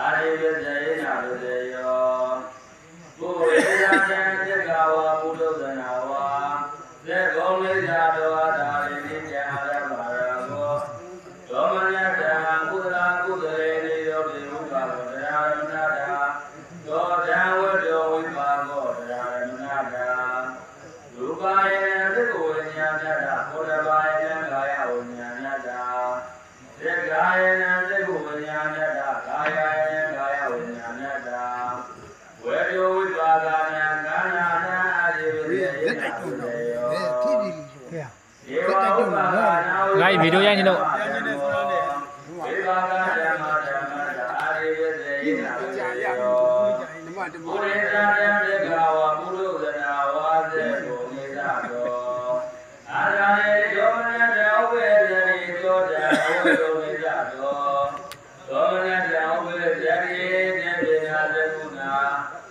အာရိယဇေနာလူတေယောဘုရားတန်တေကဝါဘုဒ္ဓဇနာဝါသေကုံလေးသာတော်သာရိနိတံရပါရကောသောမနတံကုသလာကုသရေနိယောတိဥပါဒေတရားရမနာတာသောတံဝတ္တဝိပါကောတရားရမနာတာလူပါယေနသက္ကဝိညာဏတာဘောဓဘာယေနကာယဝိညာဏတာသက္ကာယေနသက္ကဝိညာဏတာကာယယေနကာယဝိညာဏတာဝေယောဝိပါကနံကာနာနာအာရိဝိသေယနာသုတေယော ထိတိလို့ဆို ဧဝဥပါကနာဝိဂိုင်းဗီဒီယိုရိုက်နေလို့ဝိပါကဓမ္မဓမ္မတာအာရိဝိသေယနာသုတေယောဓမ္မတဘုမောရေသာယံတေကဝဘုရုဇနာဝါစေကိုနိသတောအာရယေယောမနတဥပ္ပေဇရိသောတံဝေယောနိသတောသောမနတဥပ္ပေဇရိတေပိနာသကုဏ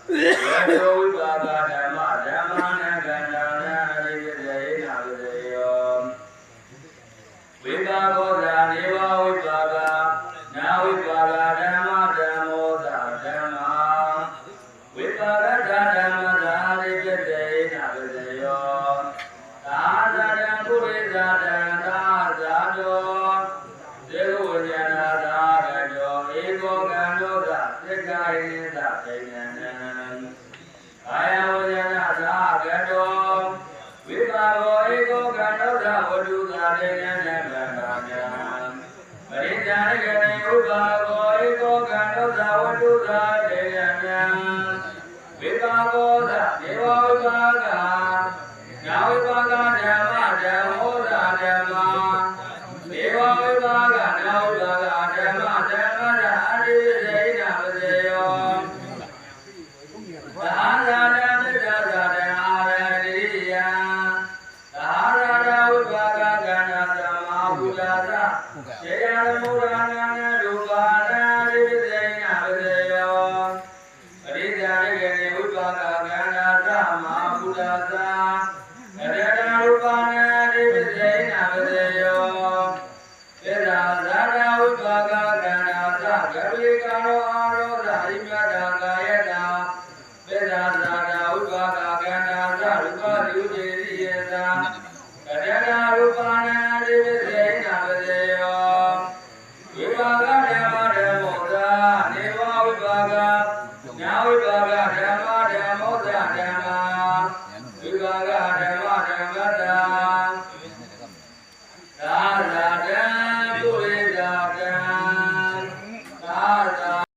ဝေယော လောကသက္ကာယိသဒိဏနံအာယဝဉာဏသာရတောဝိပါဘောဧကောကံလောကဝတုသာဒိဏနံဗန္တာညံပရိစ္ဆာရကတိဥပါဘောဧကောကံလောကဝတုသာဒိဏနံဝိပါကောသဒေဝဝိပါကနာဝိပါကဓမ္မဓမ္မောသဓမ္မာ ကိုကရေရာမူရဏနာရူပါနာရိသေနပစေယောပရိစ္ဆာရေကေဥပ္ပါကကန္နာသမဘုဒ္ဓသာရေရာရူပါနာရိသေနပစေယောသေရာဇာရာဥပ္ပါကကန္နာသဂဝေကရောအာရောဓာရိမြတာကာယတာသေရာဇာရာဥပ္ပါကကန္နာသရူပတိဥဒေရိယတာရေရာရူပါနာရိသေ Yeah.